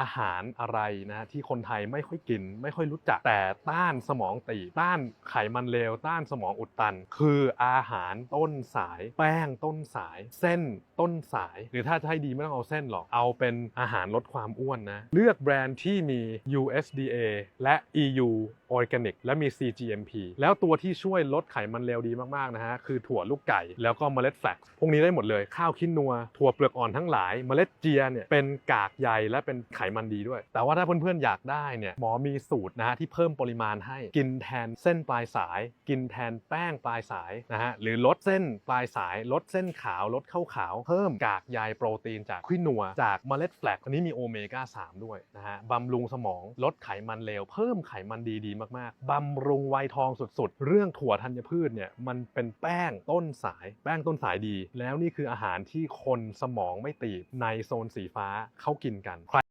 อาหารอะไรนะที่คนไทยไม่ค่อยกิน ไม่ค่อยรู้จักแต่ต้านสมองตีบต้านไขมันเลวต้านสมองอุดตัน คืออาหารต้นสาย แป้งต้นสาย เส้นต้นสาย หรือถ้าจะให้ดีไม่ต้องเอาเส้นหรอกเอาเป็นอาหารลดความอ้วนนะเลือกแบรนด์ที่มี USDA และ EU Organic และมี CGMP แล้วตัวที่ช่วยลดไขมันเลวดีมากๆนะฮะคือถั่วลูกไก่แล้วก็เมล็ดแฟลกซ์พวกนี้ได้หมดเลยข้าวคินนัว ถั่วเปลือกอ่อนทั้งหลาย เมล็ดเจียเนี่ยเป็นกากใยและเป็นไขมันดีด้วย แต่ว่าถ้าเพื่อนๆอยากได้เนี่ยหมอมีสูตรนะฮะที่เพิ่มปริมาณให้กินแทนเส้นปลายสาย กินแทนแป้งปลายสายนะฮะหรือลดเส้นปลายสาย ลดเส้นขาวลดข้าวขาว เพิ่มกากใยโปรตีนจากควินัว จากเมล็ดแฟลกซ์อันนี้มีโอเมก้า3ด้วยนะฮะบำรุงสมองลดไขมันเลวเพิ่มไขมันดีดีๆมากๆบำรุงไวทองสุดๆ เรื่องถั่วธัญพืชเนี่ยมันเป็นแป้งต้นสาย แป้งต้นสายดี แล้วนี่คืออาหารที่คนสมองไม่ตีบในโซนสีฟ้าเขากินกัน